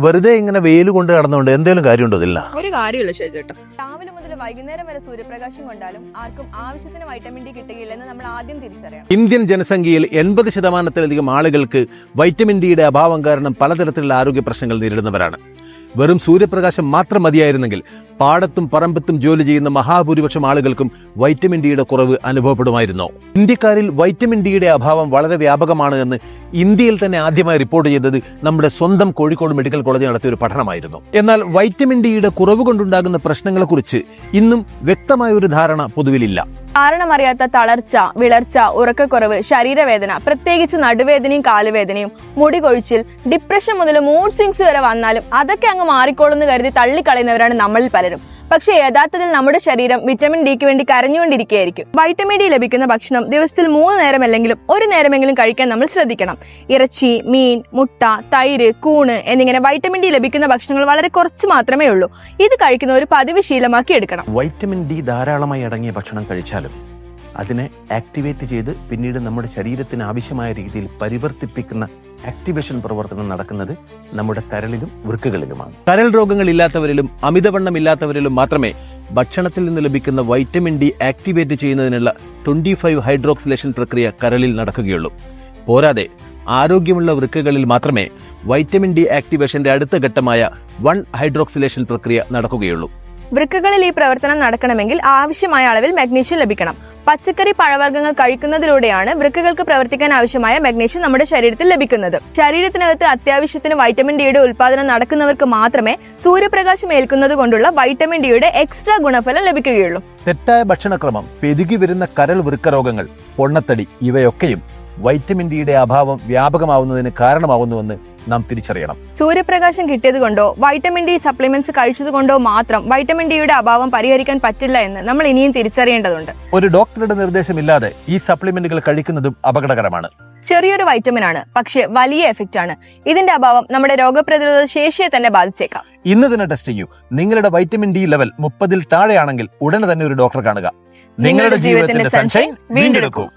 വെറുതെ ഇങ്ങനെ വെയിൽ കൊണ്ട് കടന്നുകൊണ്ട് എന്തെങ്കിലും കാര്യമുണ്ടോ ഇതില്ല ഒരു കാര്യമില്ല ചേട്ടോ വൈകുന്നേരം വരെ സൂര്യപ്രകാശം കൊണ്ടാലും ആർക്കും ആവശ്യത്തിന് വൈറ്റമിൻ ഡി കിട്ടുകയില്ലെന്ന് നമ്മൾ ആദ്യം തിരിച്ചറിയണം. ഇന്ത്യൻ ജനസംഖ്യയിൽ എൺപത് ശതമാനത്തിലധികം ആളുകൾക്ക് വൈറ്റമിൻ ഡിയുടെ അഭാവം കാരണം പലതരത്തിലുള്ള ആരോഗ്യ പ്രശ്നങ്ങൾ നേരിടുന്നവരാണ്. വെറും സൂര്യപ്രകാശം മാത്രം മതിയായിരുന്നെങ്കിൽ പാടത്തും പറമ്പത്തും ജോലി ചെയ്യുന്ന മഹാഭൂരിപക്ഷം ആളുകൾക്കും വൈറ്റമിൻ ഡിയുടെ കുറവ് അനുഭവപ്പെടുമായിരുന്നു. ഇന്ത്യക്കാരിൽ വൈറ്റമിൻ ഡിയുടെ അഭാവം വളരെ വ്യാപകമാണ് എന്ന് ഇന്ത്യയിൽ തന്നെ ആദ്യമായി റിപ്പോർട്ട് ചെയ്തത് നമ്മുടെ സ്വന്തം കോഴിക്കോട് മെഡിക്കൽ കോളേജ് നടത്തിയ ഒരു പഠനമായിരുന്നു. എന്നാൽ വൈറ്റമിൻ ഡിയുടെ കുറവ് കൊണ്ടുണ്ടാകുന്ന പ്രശ്നങ്ങളെക്കുറിച്ച് ഇന്നും വ്യക്തമായ ഒരു ധാരണ പൊതുവിലില്ല. കാരണമറിയാത്ത തളർച്ച വിളർച്ച ഉറക്കക്കുറവ് ശരീരവേദന പ്രത്യേകിച്ച് നടുവേദനയും കാലുവേദനയും മുടി കൊഴിച്ചിൽ ഡിപ്രഷൻ മുതൽ മൂഡ് സ്വിങ്സ് വരെ വന്നാലും അതൊക്കെ അങ്ങ് മാറിക്കോളുന്നു കരുതി തള്ളിക്കളയുന്നവരാണ് നമ്മളിൽ പലരും. പക്ഷേ യഥാർത്ഥത്തിൽ നമ്മുടെ ശരീരം വിറ്റമിൻ ഡിക്ക് വേണ്ടി കരഞ്ഞുകൊണ്ടിരിക്കുകയായിരിക്കും. വൈറ്റമിൻ ഡി ലഭിക്കുന്ന ഭക്ഷണം ദിവസത്തിൽ മൂന്ന് നേരമല്ലെങ്കിലും ഒരു നേരമെങ്കിലും കഴിക്കാൻ നമ്മൾ ശ്രദ്ധിക്കണം. ഇറച്ചി മീൻ മുട്ട തൈര് കൂണ് എന്നിങ്ങനെ വൈറ്റമിൻ ഡി ലഭിക്കുന്ന ഭക്ഷണങ്ങൾ വളരെ കുറച്ച് മാത്രമേ ഉള്ളൂ. ഇത് കഴിക്കുന്ന ഒരു പതിവ് ശീലമാക്കി എടുക്കണം. വൈറ്റമിൻ ഡി ധാരാളമായി അടങ്ങിയ ഭക്ഷണം കഴിച്ചാലും അതിനെ ആക്ടിവേറ്റ് ചെയ്ത് പിന്നീട് നമ്മുടെ ശരീരത്തിന് ആവശ്യമായ രീതിയിൽ പരിവർത്തിപ്പിക്കുന്ന ആക്ടിവേഷൻ പ്രവർത്തനം നടക്കുന്നത് നമ്മുടെ കരളിലും വൃക്കകളിലുമാണ്. കരൾ രോഗങ്ങൾ ഇല്ലാത്തവരിലും അമിതവണ്ണം ഇല്ലാത്തവരിലും മാത്രമേ ഭക്ഷണത്തിൽ നിന്ന് ലഭിക്കുന്ന വൈറ്റമിൻ ഡി ആക്ടിവേറ്റ് ചെയ്യുന്നതിനുള്ള ട്വന്റി ഫൈവ് ഹൈഡ്രോക്സിലേഷൻ പ്രക്രിയ കരളിൽ നടക്കുകയുള്ളൂ. പോരാതെ ആരോഗ്യമുള്ള വൃക്കകളിൽ മാത്രമേ വൈറ്റമിൻ ഡി ആക്ടിവേഷന്റെ അടുത്ത ഘട്ടമായ വൺ ഹൈഡ്രോക്സിലേഷൻ പ്രക്രിയ നടക്കുകയുള്ളൂ. വൃക്കകളിൽ ഈ പ്രവർത്തനം നടക്കണമെങ്കിൽ ആവശ്യമായ അളവിൽ മഗ്നീഷ്യം ലഭിക്കണം. പച്ചക്കറി പഴവർഗങ്ങൾ കഴിക്കുന്നതിലൂടെയാണ് വൃക്കകൾക്ക് പ്രവർത്തിക്കാൻ ആവശ്യമായ മഗ്നീഷ്യം നമ്മുടെ ശരീരത്തിൽ ലഭിക്കുന്നത്. ശരീരത്തിനകത്ത് അത്യാവശ്യത്തിന് വൈറ്റമിൻ ഡിയുടെ ഉൽപാദനം നടക്കുന്നവർക്ക് മാത്രമേ സൂര്യപ്രകാശം ഏൽക്കുന്നത് കൊണ്ടുള്ള വൈറ്റമിൻ ഡിയുടെ എക്സ്ട്രാ ഗുണഫലം ലഭിക്കുകയുള്ളൂ. തെറ്റായ ഭക്ഷണക്രമം പെരുകി വരുന്ന കരൾ വൃക്ക രോഗങ്ങൾ പൊണ്ണത്തടി ഇവയൊക്കെയും വൈറ്റമിൻ ഡിയുടെ അഭാവം വ്യാപകമാവുന്നതിന് കാരണമാവുന്നുവെന്ന് നാം തിരിച്ചറിയണം. സൂര്യപ്രകാശം കിട്ടിയത് കൊണ്ടോ വൈറ്റമിൻ ഡി സപ്ലിമെന്റ്സ് കഴിച്ചത് കൊണ്ടോ മാത്രം വൈറ്റമിൻ ഡിയുടെ അഭാവം പരിഹരിക്കാൻ പറ്റില്ല എന്ന് നമ്മൾ ഇനിയും തിരിച്ചറിയേണ്ടതുണ്ട്. ഒരു ഡോക്ടറുടെ നിർദ്ദേശമില്ലാതെ ഈ സപ്ലിമെന്റുകൾ കഴിക്കുന്നതും അപകടകരമാണ്. ചെറിയൊരു വൈറ്റമിൻ ആണ് പക്ഷേ വലിയ എഫക്റ്റ് ആണ് ഇതിന്റെ അഭാവം നമ്മുടെ രോഗപ്രതിരോധ ശേഷിയെ തന്നെ ബാധിച്ചേക്കാം. ഇന്ന് തന്നെ ടെസ്റ്റ് ചെയ്യൂ. നിങ്ങളുടെ വൈറ്റമിൻ ഡി ലെവൽ മുപ്പതിൽ താഴെയാണെങ്കിൽ ഉടനെ തന്നെ ഒരു ഡോക്ടറെ കാണുക. നിങ്ങളുടെ ജീവിതത്തിന്റെ സൺഷൈൻ വീണ്ടെടുക്കൂ.